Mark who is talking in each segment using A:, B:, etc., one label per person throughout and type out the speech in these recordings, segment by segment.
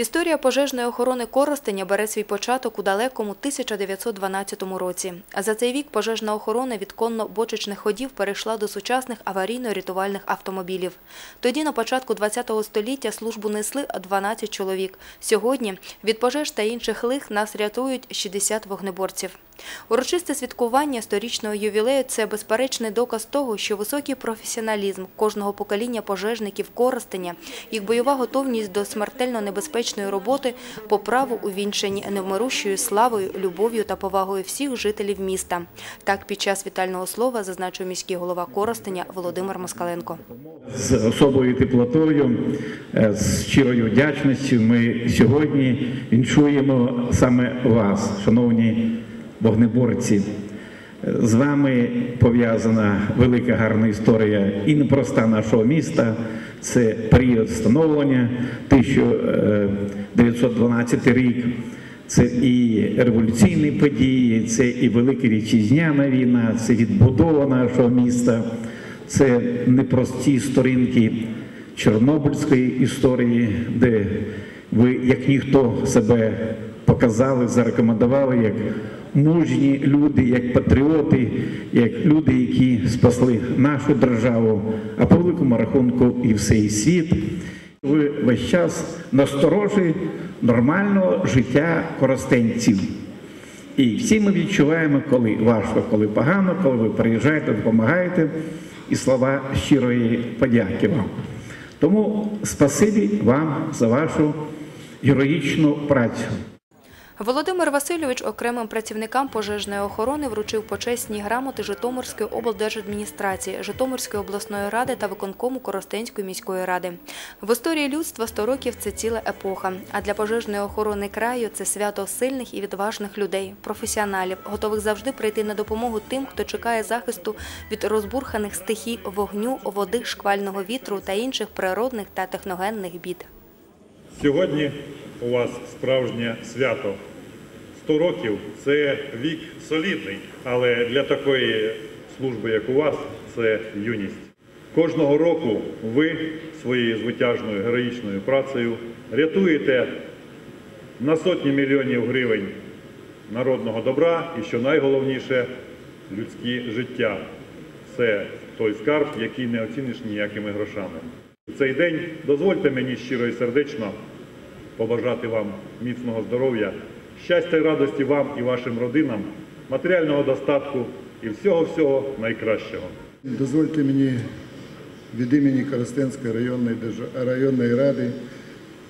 A: Історія пожежної охорони Коростеня бере свій початок у далекому 1912 році. А за цей вік пожежна охорона від конно-бочечних ходів перейшла до сучасних аварійно-рятувальних автомобілів. Тоді на початку ХХ століття службу несли 12 чоловік. Сьогодні від пожеж та інших лих нас рятують 60 вогнеборців. Урочисте святкування сторічного ювілею – це безперечний доказ того, що високий професіоналізм кожного покоління пожежників Коростеня, їх бойова готовність до смертельно небезпечної роботи по праву увінчані невмирущою славою, любов'ю та повагою всіх жителів міста. Так під час вітального слова зазначив міський голова Коростеня Володимир Москаленко.
B: З особою теплотою, е, з щирою вдячністю ми сьогодні віншуємо саме вас, шановні вогнеборці. З вами пов'язана велика гарна історія і непроста нашого міста. Це період становлення 1912 рік. Це і революційні події, це і Велика Вітчизняна війна, це відбудова нашого міста, це непрості сторінки Чорнобильської історії, де ви, як ніхто, себе показали, зарекомендували як мужні люди, як патріоти, як люди, які спасли нашу державу, а по великому рахунку і всей світ. Ви весь час насторожі нормального життя коростенців. І всі ми відчуваємо, коли важко, коли погано, коли ви приїжджаєте, допомагаєте, і слова щирої подяки вам. Тому спасибі вам за вашу героїчну працю.
A: Володимир Васильович окремим працівникам пожежної охорони вручив почесні грамоти Житомирської облдержадміністрації, Житомирської обласної ради та виконкому Коростенської міської ради. В історії людства 100 років це ціла епоха. А для пожежної охорони краю це свято сильних і відважних людей, професіоналів, готових завжди прийти на допомогу тим, хто чекає захисту від розбурханих стихій вогню, води, шквального вітру та інших природних та техногенних бід.
C: Сьогодні у вас справжнє свято. 100 років це вік солідний, але для такої служби, як у вас, це юність. Кожного року ви своєю звитяжною героїчною працею рятуєте на сотні мільйонів гривень народного добра і, що найголовніше, людські життя. Це той скарб, який не оціниш ніякими грошами. У цей день дозвольте мені щиро і сердечно побажати вам міцного здоров'я, щастя і радості вам і вашим родинам, матеріального достатку і всього-всього найкращого.
D: Дозвольте мені від імені Коростенської районної, районної ради,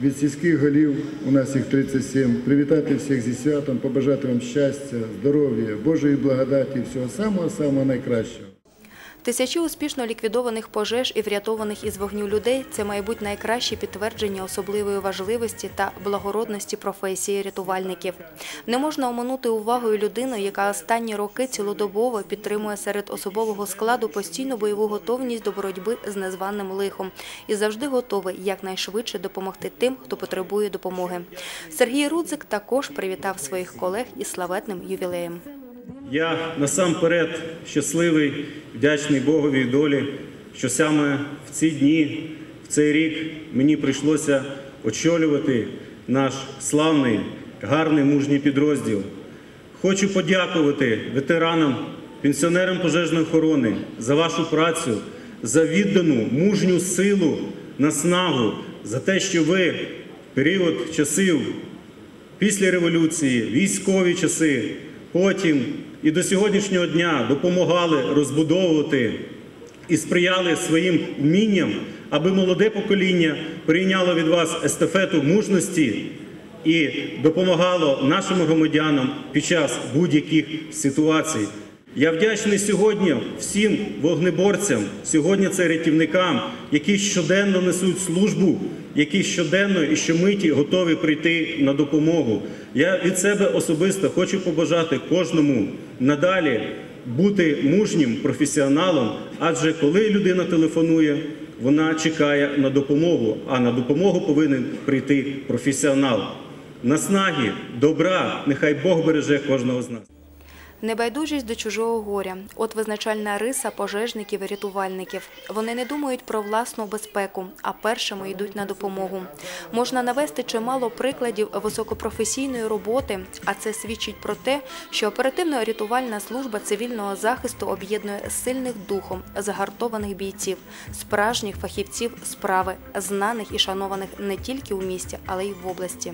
D: від сільських голів, у нас їх 37, привітати всіх зі святом, побажати вам щастя, здоров'я, Божої благодаті, всього самого-самого найкращого.
A: Тисячі успішно ліквідованих пожеж і врятованих із вогню людей це, мабуть, найкраще підтвердження особливої важливості та благородності професії рятувальників. Не можна оминути увагою людину, яка останні роки цілодобово підтримує серед особового складу постійну бойову готовність до боротьби з незваним лихом і завжди готовий якнайшвидше допомогти тим, хто потребує допомоги. Сергій Рудзик також привітав своїх колег із славетним ювілеєм.
E: Я насамперед щасливий, вдячний Богові і долі, що саме в ці дні, в цей рік мені прийшлося очолювати наш славний, гарний мужній підрозділ. Хочу подякувати ветеранам, пенсіонерам пожежної охорони за вашу працю, за віддану мужню силу, наснагу, за те, що ви в період часів після революції, військові часи, потім і до сьогоднішнього дня допомагали розбудовувати і сприяли своїм вмінням, аби молоде покоління прийняло від вас естафету мужності і допомагало нашим громадянам під час будь-яких ситуацій. Я вдячний сьогодні всім вогнеборцям, сьогодні це рятівникам, які щоденно несуть службу, які щоденно і щомиті готові прийти на допомогу. Я від себе особисто хочу побажати кожному надалі бути мужнім професіоналом, адже коли людина телефонує, вона чекає на допомогу, а на допомогу повинен прийти професіонал. Наснаги, добра, нехай Бог береже кожного з нас.
A: Небайдужість до чужого горя – от визначальна риса пожежників і рятувальників. Вони не думають про власну безпеку, а першими йдуть на допомогу. Можна навести чимало прикладів високопрофесійної роботи, а це свідчить про те, що оперативно-рятувальна служба цивільного захисту об'єднує сильних духом, загартованих бійців, справжніх фахівців справи, знаних і шанованих не тільки у місті, але й в області.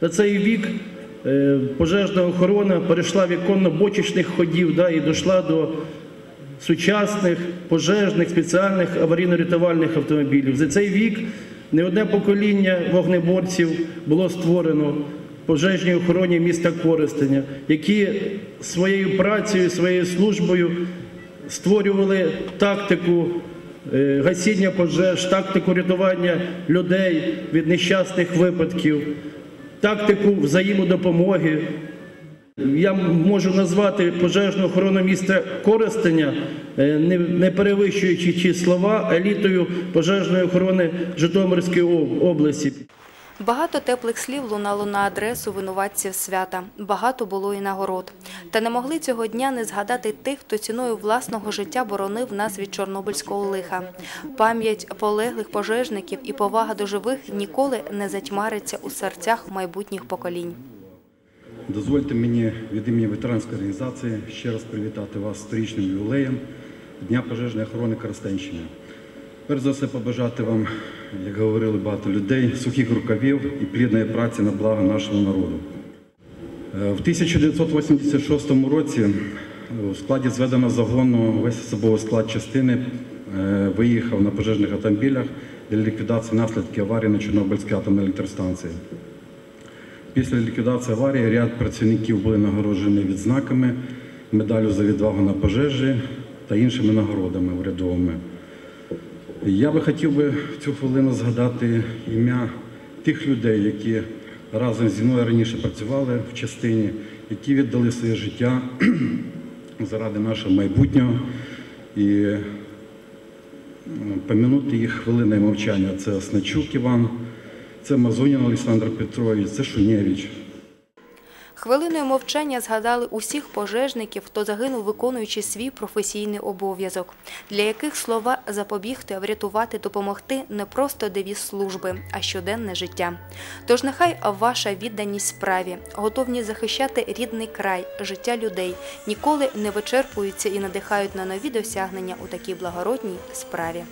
F: За цей вік пожежна охорона перейшла віконно-бочечних ходів да, і дійшла до сучасних пожежних спеціальних аварійно-рятувальних автомобілів. За цей вік не одне покоління вогнеборців було створено пожежній охороні міста Коростеня, які своєю працею, своєю службою створювали тактику е, гасіння пожеж, тактику рятування людей від нещасних випадків, тактику взаємодопомоги. Я можу назвати пожежну охорону міста Коростеня, е, не, перевищуючи ці слова, елітою пожежної охорони Житомирської області.
A: Багато теплих слів лунало на адресу винуватців свята. Багато було і нагород. Та не могли цього дня не згадати тих, хто ціною власного життя боронив нас від чорнобильського лиха. Пам'ять полеглих пожежників і повага до живих ніколи не затьмариться у серцях майбутніх поколінь.
G: Дозвольте мені від імені ветеранської організації ще раз привітати вас з сторічним ювілеєм Дня пожежної охорони Коростенщини. Перш за все побажати вам, як говорили багато людей, сухих рукавів і плідної праці на благо нашого народу. Е, В 1986 році у складі зведеного загону весь особовий склад частини е, виїхав на пожежних автомобілях для ліквідації наслідків аварії на Чорнобильській атомній електростанції. Після ліквідації аварії ряд працівників були нагороджені відзнаками, медаллю за відвагу на пожежі та іншими нагородами урядовими. Я би хотів би в цю хвилину згадати ім'я тих людей, які разом зі мною раніше працювали в частині, які віддали своє життя заради нашого майбутнього. І м, помінути їх хвилиною мовчання. Це Осначук Іван, це Мазунін Олександр Петрович, це Шунєвич.
A: Хвилиною мовчання згадали усіх пожежників, хто загинув, виконуючи свій професійний обов'язок, для яких слова запобігти, врятувати, допомогти не просто девіз служби, а щоденне життя. Тож нехай ваша відданість справі, готовність захищати рідний край, життя людей ніколи не вичерпуються і надихають на нові досягнення у такій благородній справі.